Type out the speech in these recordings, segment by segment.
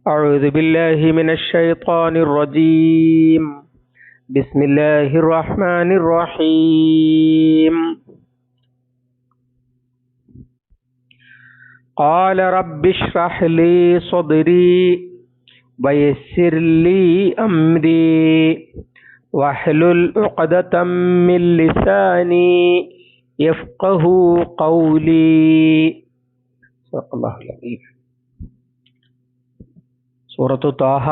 أعوذ بالله من الشيطان الرجيم. بسم الله الرحمن الرحيم. قال رب اشرح لي صدري ويسر لي أمري واحلل عقدة من لساني يفقه قولي. صدق الله العظيم. സൂറത്തു താഹ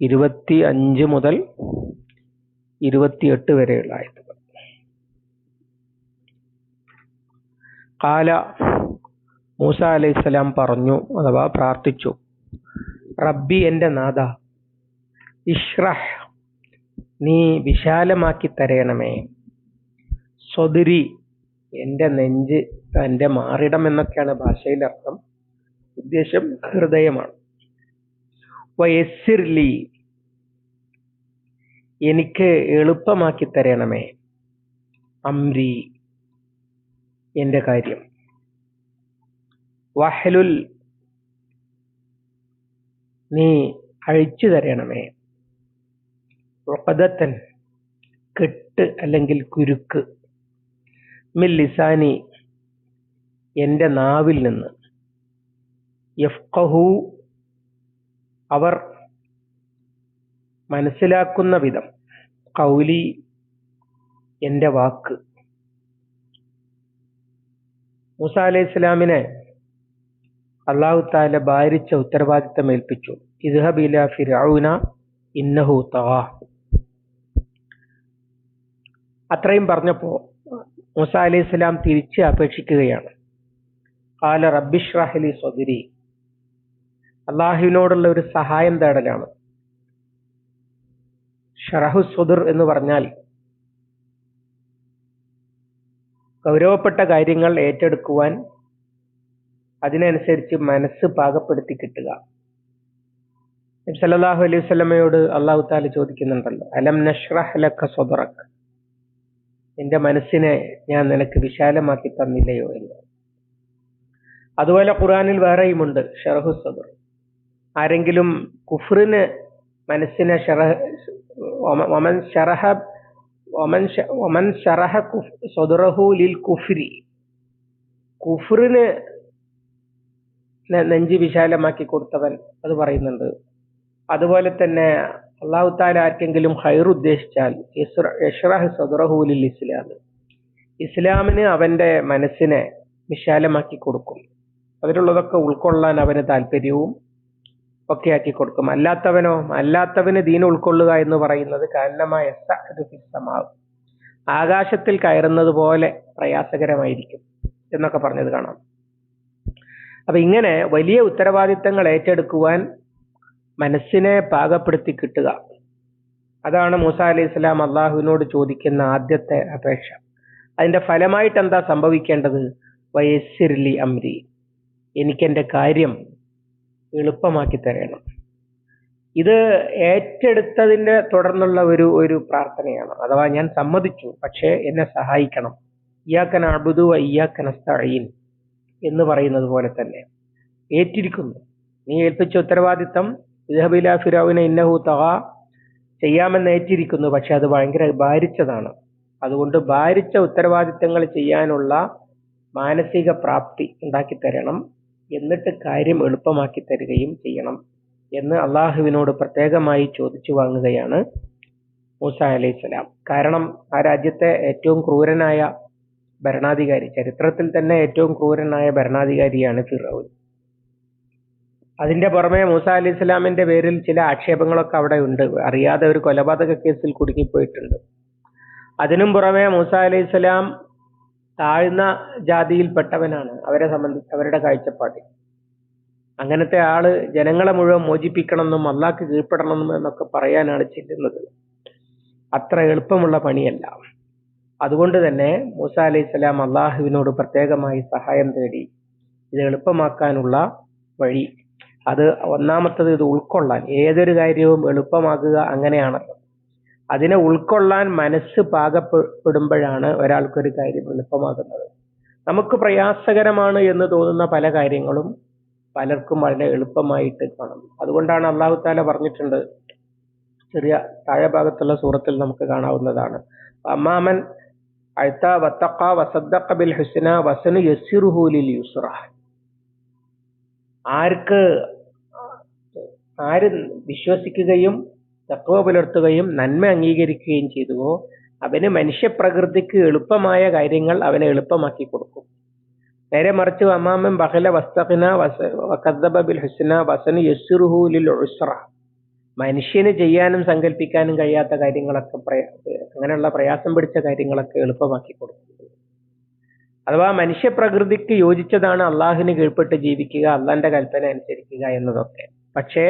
ഇരുപത്തി അഞ്ച് മുതൽ ഇരുപത്തിയെട്ട് വരെയുള്ള ആയത്തുകൾ. കാല മൂസ അലൈഹിസ്സലാം പറഞ്ഞു അഥവാ പ്രാർത്ഥിച്ചു റബ്ബി എന്റെ നാഥ ഇഷ്റഹ് നീ വിശാലമാക്കി തരയണമേ. സ്വതിരി എന്റെ നെഞ്ച് എന്റെ മാറിടം എന്നൊക്കെയാണ് ഭാഷയിൽ അർത്ഥം ഉദ്ദേശം ഹൃദയമാണ്. വയസ്സിർലി എനിക്ക് എളുപ്പമാക്കി തരണമേ അംരി എന്റെ കാര്യം. വഹലുൽ നീ അഴിച്ചു തരണമേ. ഉഖദത്തൻ കെട്ട് അല്ലെങ്കിൽ കുരുക്ക്. മില്ലിസാനി എന്റെ നാവിൽ നിന്ന്. യഫ്കഹു അവർ മനസ്സിലാക്കുന്ന വിധം കൗലി എന്റെ വാക്ക്. മൂസ അലൈഹി ഇസ്ലാമിനെ അള്ളാഹു താല ഭാരിച്ച ഉത്തരവാദിത്തം ഏൽപ്പിച്ചു. ഇദ്ഹബില ഇന്നഹു തവാ അത്രയും പറഞ്ഞപ്പോ മൂസ അലൈഹി സ്വലാം തിരിച്ച് അപേക്ഷിക്കുകയാണ്. കാല റബ്ബിഷ്റഹലി സ്വദിരി. അള്ളാഹുവിനോടുള്ള ഒരു സഹായം തേടലാണ്. ഷറഹു സുദുർ എന്ന് പറഞ്ഞാൽ ഗൗരവപ്പെട്ട കാര്യങ്ങൾ ഏറ്റെടുക്കുവാൻ അതിനനുസരിച്ച് മനസ്സ് പാകപ്പെടുത്തി കിട്ടുക. സല്ലല്ലാഹു അലൈഹി വസല്ലമയോട് അള്ളാഹു താല ചോദിക്കുന്നുണ്ടല്ലോ അലം നഷ്റഹ് ലക്ക സ്വദറക് നിന്റെ മനസ്സിനെ ഞാൻ നിനക്ക് വിശാലമാക്കി തന്നില്ലയോ? എന്ന്. അതുപോലെ ഖുറാനിൽ വേറെയുമുണ്ട് ഷറഹു സദർ. ആരെങ്കിലും കുഫറിന് മനസ്സിനെ ഷറഹ ലിൽ കുഫ്രി. കുഫറിന് നെഞ്ച് വിശാലമാക്കി കൊടുത്തവൻ അത് പറയുന്നുണ്ട്. അതുപോലെ തന്നെ അള്ളാഹു താല ആർക്കെങ്കിലും ഹൈർ ഉദ്ദേശിച്ചാൽ യഷ്റഹ് സദറഹു ലിൽ ഇസ്ലാം. ഇസ്ലാമിന് അവന്റെ മനസ്സിനെ വിശാലമാക്കി കൊടുക്കും. അതിലുള്ളതൊക്കെ ഉൾക്കൊള്ളാൻ അവന് താല്പര്യവും ഒക്കെ ആക്കി കൊടുക്കും അല്ലാത്തവനോ അല്ലാത്തവന് ദീൻ ഉൾക്കൊള്ളുക എന്ന് പറയുന്നത് കാരണമായ സമാവും ആകാശത്തിൽ കയറുന്നത് പോലെ പ്രയാസകരമായിരിക്കും എന്നൊക്കെ പറഞ്ഞത് കാണാം. അപ്പൊ ഇങ്ങനെ വലിയ ഉത്തരവാദിത്തങ്ങൾ ഏറ്റെടുക്കുവാൻ മനസ്സിനെ പാകപ്പെടുത്തി കിട്ടുക. അതാണ് മൂസ അലി ഇസ്ലാം അള്ളാഹുവിനോട് ചോദിക്കുന്ന ആദ്യത്തെ അപേക്ഷ. അതിന്റെ ഫലമായിട്ട് എന്താ സംഭവിക്കേണ്ടത്? വയസ്സിർലി അമ്രി. എനിക്കെന്റെ കാര്യം എളുപ്പമാക്കി തരണം. ഇത് ഏറ്റെടുത്തതിന്റെ തുടർന്നുള്ള ഒരു ഒരു പ്രാർത്ഥനയാണ്. അഥവാ ഞാൻ സമ്മതിച്ചു പക്ഷേ എന്നെ സഹായിക്കണം. ഇയാക്കൻ അബുദു ഇയാക്കൻ അസ്തഴീൻ എന്ന് പറയുന്നത് പോലെ തന്നെ. ഏറ്റിരിക്കുന്നു. നീ ഏൽപ്പിച്ച ഉത്തരവാദിത്തം ഇഹബില ഫിറാവിനെ ഇന്നഹു തഹ ചെയ്യാമെന്ന് ഏറ്റിരിക്കുന്നു പക്ഷെ അത് ഭയങ്കര ഭാരിച്ചതാണ്. അതുകൊണ്ട് ഭാരിച്ച ഉത്തരവാദിത്തങ്ങൾ ചെയ്യാനുള്ള മാനസിക പ്രാപ്തി ഉണ്ടാക്കി തരണം. എന്നിട്ട് കാര്യം എളുപ്പമാക്കി തരികയും ചെയ്യണം എന്ന് അള്ളാഹുവിനോട് പ്രത്യേകമായി ചോദിച്ചു വാങ്ങുകയാണ് മൂസ അലൈഹി കാരണം ആ രാജ്യത്തെ ഏറ്റവും ക്രൂരനായ ഭരണാധികാരി ചരിത്രത്തിൽ തന്നെ ഏറ്റവും ക്രൂരനായ ഭരണാധികാരിയാണ് ഫിറോൻ. അതിന്റെ പുറമെ മൂസ അലൈഹി സ്വലാമിന്റെ പേരിൽ ചില ആക്ഷേപങ്ങളൊക്കെ അവിടെ ഉണ്ട്. അറിയാതെ ഒരു കൊലപാതക കേസിൽ കുടുങ്ങിപ്പോയിട്ടുണ്ട്. അതിനും പുറമെ മൂസ അലൈഹി സ്വലാം താഴ്ന്ന ജാതിയിൽപ്പെട്ടവനാണ് അവരെ സംബന്ധിച്ച് അവരുടെ കാഴ്ചപ്പാടിൽ അങ്ങനത്തെ ആൾ ജനങ്ങളെ മുഴുവൻ മോചിപ്പിക്കണമെന്നും അള്ളാക്ക് കീഴ്പ്പെടണമെന്നും എന്നൊക്കെ പറയാനാണ് ചെല്ലുന്നത്. അത്ര എളുപ്പമുള്ള പണിയല്ല. അതുകൊണ്ട് തന്നെ മൂസ അലൈഹി സ്വലാം അള്ളാഹുവിനോട് പ്രത്യേകമായി സഹായം തേടി ഇത് എളുപ്പമാക്കാനുള്ള വഴി. അത് ഒന്നാമത്തത് ഇത് ഉൾക്കൊള്ളാൻ. ഏതൊരു കാര്യവും എളുപ്പമാക്കുക അങ്ങനെയാണല്ലോ. അതിനെ ഉൾക്കൊള്ളാൻ മനസ്സ് പാകപ്പെടുമ്പോഴാണ് ഒരാൾക്കൊരു കാര്യം എളുപ്പമാകുന്നത്. നമുക്ക് പ്രയാസകരമാണ് എന്ന് തോന്നുന്ന പല കാര്യങ്ങളും പലർക്കും വളരെ എളുപ്പമായിട്ട് കാണും. അതുകൊണ്ടാണ് അള്ളാഹു താല പറഞ്ഞിട്ടുണ്ട് ചെറിയ താഴെ ഭാഗത്തുള്ള സൂറത്തിൽ നമുക്ക് കാണാവുന്നതാണ്. അമ്മാമൻ അഴ്ത്ത വത്തക്ക വസദ്ദഖ ബിൽ ഹുസ്ന വസനു യസ്സിറുഹു യുസുറ. ആർക്ക് ആര് വിശ്വസിക്കുകയും തത്വ പുലർത്തുകയും നന്മ അംഗീകരിക്കുകയും ചെയ്തുവോ അവന് മനുഷ്യപ്രകൃതിക്ക് എളുപ്പമായ കാര്യങ്ങൾ അവനെ എളുപ്പമാക്കി കൊടുക്കും. നേരെ മറിച്ച് അമാമൻ ബഹല വസ്തഖിന വസദ്ദബ ബിൽ ഹുസ്ന വസന യസ്സിറുഹു ലിൽ മനുഷ്യന് ചെയ്യാനും സങ്കല്പിക്കാനും കഴിയാത്ത കാര്യങ്ങളൊക്കെ അങ്ങനെയുള്ള പ്രയാസം പിടിച്ച കാര്യങ്ങളൊക്കെ എളുപ്പമാക്കി കൊടുക്കും. അഥവാ മനുഷ്യപ്രകൃതിക്ക് യോജിച്ചതാണ് അള്ളാഹുവിന് കീഴ്പ്പെട്ട് ജീവിക്കുക അള്ളാന്റെ കൽപ്പന അനുസരിക്കുക എന്നതൊക്കെ. പക്ഷേ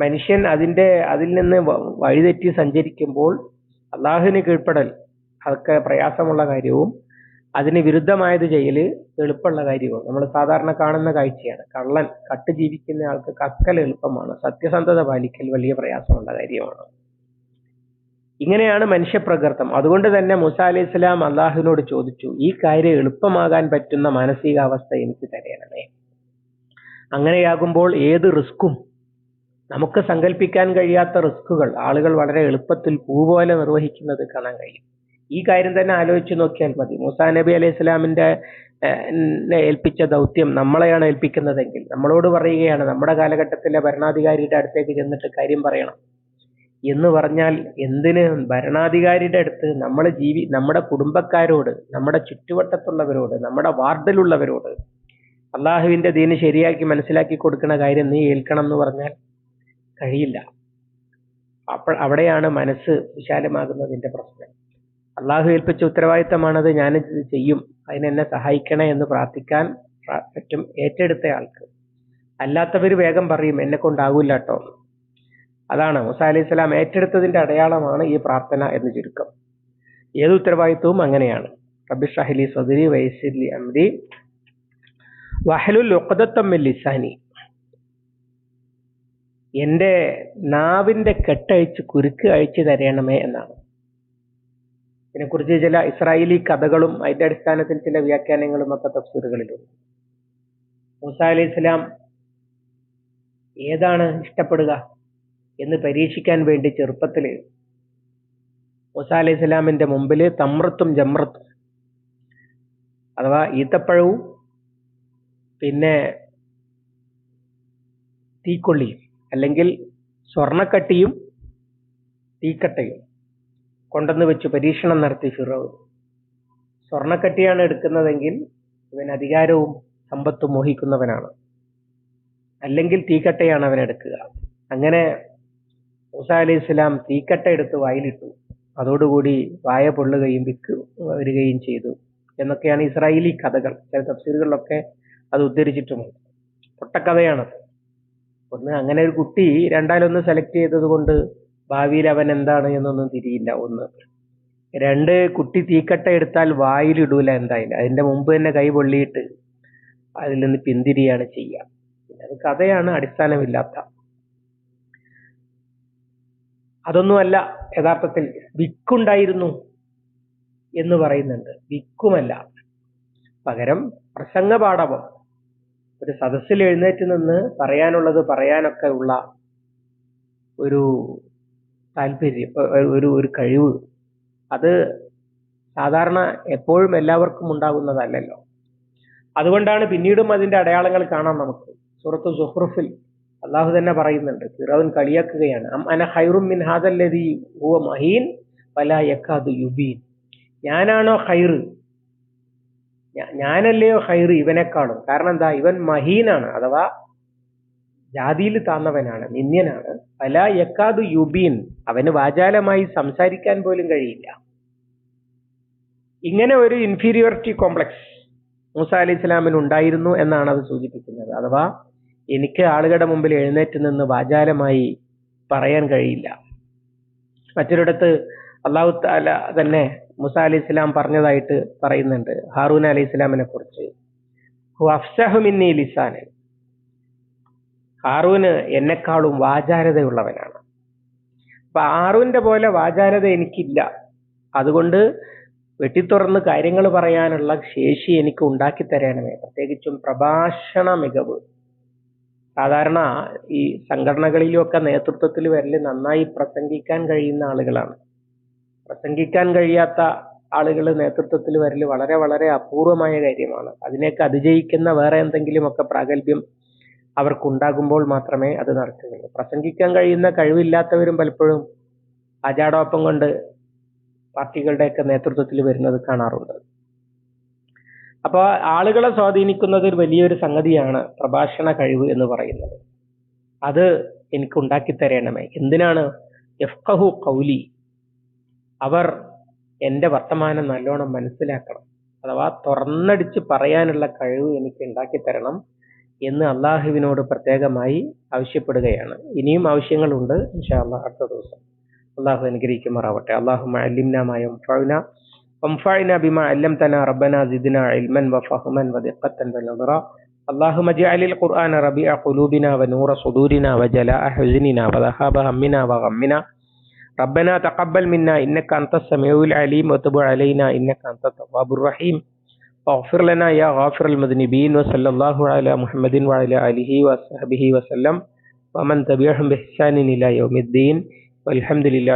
മനുഷ്യൻ അതിന്റെ അതിൽ നിന്ന് വഴിതെറ്റി സഞ്ചരിക്കുമ്പോൾ അള്ളാഹുവിന് കീഴ്പ്പെടൽ അതൊക്കെ പ്രയാസമുള്ള കാര്യവും അതിന് വിരുദ്ധമായത് ചെയ്യൽ എളുപ്പമുള്ള കാര്യവും. നമ്മൾ സാധാരണ കാണുന്ന കാഴ്ചയാണ്. കള്ളൻ കട്ട് ജീവിക്കുന്ന ആൾക്ക് കക്കൽ എളുപ്പമാണ്. സത്യസന്ധത പാലിക്കൽ വലിയ പ്രയാസമുള്ള കാര്യമാണ്. ഇങ്ങനെയാണ് മനുഷ്യപ്രകൃതം. അതുകൊണ്ട് തന്നെ മുസ ഇസ്ലാം അള്ളാഹുവിനോട് ചോദിച്ചു ഈ കാര്യം എളുപ്പമാകാൻ പറ്റുന്ന മാനസികാവസ്ഥ എനിക്ക് തരണമേ? അങ്ങനെയാകുമ്പോൾ ഏത് റിസ്ക്കും നമുക്ക് സങ്കല്പിക്കാൻ കഴിയാത്ത റിസ്കുകൾ ആളുകൾ വളരെ എളുപ്പത്തിൽ പൂ പോലെ നിർവഹിക്കുന്നത് കാണാൻ കഴിയും. ഈ കാര്യം തന്നെ ആലോചിച്ച് നോക്കിയാൽ മതി. മൂസാ നബി അലൈഹി ഇസ്ലാമിന്റെ ഏൽപ്പിച്ച ദൗത്യം നമ്മളെയാണ് ഏൽപ്പിക്കുന്നതെങ്കിൽ നമ്മളോട് പറയുകയാണ് നമ്മുടെ കാലഘട്ടത്തിലെ ഭരണാധികാരിയുടെ അടുത്തേക്ക് ചെന്നിട്ട് കാര്യം പറയണം. എന്ന് പറഞ്ഞാൽ എന്തിന്? ഭരണാധികാരിയുടെ അടുത്ത് നമ്മൾ ജീവി നമ്മുടെ കുടുംബക്കാരോട് നമ്മുടെ ചുറ്റുവട്ടത്തുള്ളവരോട് നമ്മുടെ വാർഡിലുള്ളവരോട് അള്ളാഹുവിന്റെ ദീന് ശരിയാക്കി മനസ്സിലാക്കി കൊടുക്കുന്ന കാര്യം നീ ഏൽക്കണം എന്ന് പറഞ്ഞാൽ കഴിയില്ല. അപ്പോൾ അവിടെയാണ് മനസ്സ് വിശാലമാകുന്നതിന്റെ പ്രശ്നം. അള്ളാഹു ഏൽപ്പിച്ച ഉത്തരവാദിത്തമാണത് ഞാൻ ഇത് ചെയ്യും. അതിനെന്നെ സഹായിക്കണേ എന്ന് പ്രാർത്ഥിക്കാൻ പ്ര- പറ്റും ഏറ്റെടുത്ത ആൾക്ക്. അല്ലാത്തവർ വേഗം പറയും എന്നെ കൊണ്ടാകില്ല കേട്ടോ അതാണ് മുസ അലൈഹി സ്വലാം ഏറ്റെടുത്തതിന്റെ അടയാളമാണ് ഈ പ്രാർത്ഥന എന്ന് ചുരുക്കം. ഏത് ഉത്തരവാദിത്വവും അങ്ങനെയാണ്. റബ്ബി ഷഹലി സദരി വയസ്സിലി അമ്രി വഹലുൽ ലിസാനി. എന്റെ നാവിന്റെ കെട്ടഴിച്ച് കുരുക്ക് അഴിച്ചു തരണമേ എന്നാണ്. ഇതിനെക്കുറിച്ച് ചില ഇസ്രായേലി കഥകളും അതിന്റെ അടിസ്ഥാനത്തിൽ ചില വ്യാഖ്യാനങ്ങളും ഒക്കെ തഫ്സീറുകളിലുണ്ട്. മൂസ അലൈഹി ഇസ്ലാം ഏതാണ് ഇഷ്ടപ്പെടുക എന്ന് പരീക്ഷിക്കാൻ വേണ്ടി ചെറുപ്പത്തിൽ മൂസ അലൈഹി ഇസ്ലാമിന്റെ മുമ്പിൽ തമ്രത്തും ജമ്രത്തും അഥവാ ഈത്തപ്പഴവും പിന്നെ തീക്കൊള്ളിയും അല്ലെങ്കിൽ സ്വർണക്കട്ടിയും തീക്കട്ടയും കൊണ്ടെന്ന് വെച്ച് പരീക്ഷണം നടത്തി ഫിറോവ് സ്വർണക്കട്ടിയാണ് എടുക്കുന്നതെങ്കിൽ ഇവൻ അധികാരവും സമ്പത്തും മോഹിക്കുന്നവനാണ്. അല്ലെങ്കിൽ തീക്കട്ടയാണ് അവൻ എടുക്കുക. അങ്ങനെ മൂസ അലൈഹി ഇസ്ലാം തീക്കട്ട എടുത്ത് വായിലിട്ടു. അതോടുകൂടി വായ പൊള്ളുകയും വിക്ക് വരികയും ചെയ്തു എന്നൊക്കെയാണ് ഇസ്രായേലി കഥകൾ. ചില തഫ്സീലുകളിലൊക്കെ അത് ഉദ്ധരിച്ചിട്ടുമുണ്ട്. പൊട്ടക്കഥയാണത്. ഒന്ന് അങ്ങനെ ഒരു കുട്ടി രണ്ടാലൊന്ന് സെലക്ട് ചെയ്തത് കൊണ്ട് ഭാവിയിൽ അവൻ എന്താണ് എന്നൊന്നും തിരിയില്ല. ഒന്ന് രണ്ട് കുട്ടി തീക്കട്ട എടുത്താൽ വായിലിടൂല എന്തായാലും. അതിന്റെ മുമ്പ് തന്നെ കൈ പൊള്ളിയിട്ട് അതിൽ നിന്ന് പിന്തിരിയാണ് ചെയ്യുക. പിന്നെ അത് കഥയാണ് അടിസ്ഥാനമില്ലാത്ത. അതൊന്നുമല്ല യഥാർത്ഥത്തിൽ വിക്കുണ്ടായിരുന്നു എന്ന് പറയുന്നുണ്ട്. വിക്കുമല്ല. പകരം പ്രസംഗ ഒരു സദസ്സിൽ എഴുന്നേറ്റ് നിന്ന് പറയാനുള്ളത് പറയാനൊക്കെ ഉള്ള ഒരു താല്പര്യം ഒരു ഒരു കഴിവ്. അത് സാധാരണ എപ്പോഴും എല്ലാവർക്കും ഉണ്ടാകുന്നതല്ലല്ലോ. അതുകൊണ്ടാണ് പിന്നീടും അതിന്റെ അടയാളങ്ങൾ കാണാം നമുക്ക്. സൂറത്ത് സുഹ്റുഫിൽ അള്ളാഹു തന്നെ പറയുന്നുണ്ട് ഫിറോൻ കളിയാക്കുകയാണ് അന ഹൈറും മിൻ ഹാദല്ലതി ഹുവ മഹീൻ വലാ യക്കാദു യുബീൻ. ഞാനാണോ ഹൈറ് ഞാനല്ലയോ ഹൈർ ഇവനെക്കാളും കാരണം എന്താ? ഇവൻ മഹീനാണ് അഥവാ ജാതിയിൽ താന്നവനാണ് നിന്ദ്യനാണ്. പല യക്കാദു യുബീൻ അവന് വാചാലമായി സംസാരിക്കാൻ പോലും കഴിയില്ല. ഇങ്ങനെ ഒരു ഇൻഫീരിയോറിറ്റി കോംപ്ലക്സ് മൂസ അലി ഇസ്ലാമിന് ഉണ്ടായിരുന്നു എന്നാണ് അത് സൂചിപ്പിക്കുന്നത്. അഥവാ എനിക്ക് ആളുകളുടെ മുമ്പിൽ എഴുന്നേറ്റ് നിന്ന് വാചാലമായി പറയാൻ കഴിയില്ല. മറ്റൊരിടത്ത് അള്ളാഹു താല തന്നെ മുസ അലി ഇസ്ലാം പറഞ്ഞതായിട്ട് പറയുന്നുണ്ട്. ഹാറൂൻ അലി ഇസ്ലാമിനെ കുറിച്ച്. ഹാറൂന് എന്നെക്കാളും വാചാരതയുള്ളവനാണ്. അപ്പൊ ഹാറൂന്റെ പോലെ വാചാരത എനിക്കില്ല. അതുകൊണ്ട് വെട്ടിത്തുറന്ന് കാര്യങ്ങൾ പറയാനുള്ള ശേഷി എനിക്ക് ഉണ്ടാക്കി തരണമേ പ്രത്യേകിച്ചും പ്രഭാഷണ മികവ്. സാധാരണ ഈ സംഘടനകളിലും ഒക്കെ നേതൃത്വത്തിൽ വരൽ നന്നായി പ്രസംഗിക്കാൻ കഴിയുന്ന ആളുകളാണ്. പ്രസംഗിക്കാൻ കഴിയാത്ത ആളുകൾ നേതൃത്വത്തിൽ വരൽ വളരെ വളരെ അപൂർവമായ കാര്യമാണ്. അതിനെയൊക്കെ അതിജയിക്കുന്ന വേറെ എന്തെങ്കിലുമൊക്കെ പ്രാഗൽഭ്യം അവർക്കുണ്ടാകുമ്പോൾ മാത്രമേ അത് നടക്കുകയുള്ളൂ. പ്രസംഗിക്കാൻ കഴിയുന്ന കഴിവില്ലാത്തവരും പലപ്പോഴും അജാടോപ്പം കൊണ്ട് പാർട്ടികളുടെയൊക്കെ നേതൃത്വത്തിൽ വരുന്നത് കാണാറുണ്ട്. അപ്പോൾ ആളുകളെ സ്വാധീനിക്കുന്നത് ഒരു വലിയൊരു സംഗതിയാണ് പ്രഭാഷണ കഴിവ് എന്ന് പറയുന്നത്. അത് എനിക്ക് ഉണ്ടാക്കി തരണമേ എന്തിനാണ്? എഫ്കഹു കൗലി അവർ എൻ്റെ വർത്തമാനം നല്ലോണം മനസ്സിലാക്കണം അഥവാ തുറന്നടിച്ച് പറയാനുള്ള കഴിവ് എനിക്ക് ഉണ്ടാക്കി തരണം എന്ന് അള്ളാഹുവിനോട് പ്രത്യേകമായി ആവശ്യപ്പെടുകയാണ് ഇനിയും ആവശ്യങ്ങളുണ്ട് ഇൻഷാ അള്ളാഹ് അടുത്ത ദിവസം അള്ളാഹു അനുഗ്രഹിക്കുമാറാവട്ടെ അള്ളാഹു അല്ലിംനാമായ وانفعنا بما علمتنا ربنا زدنا علما وفهما ودقة ونظرا اللهم اجعل القرآن ربيع قلوبنا ونور صدورنا وجلاء حزننا وذهاب همنا وغمنا ربنا تقبل منا إنك أنت السميع العليم وتب علينا إنك أنت التواب الرحيم. واغفر لنا يا غافر المذنبين وصلى الله على محمد وعلى آله وصحبه وسلم. ومن تبعهم بإحسان إلى يوم الدين. والحمد لله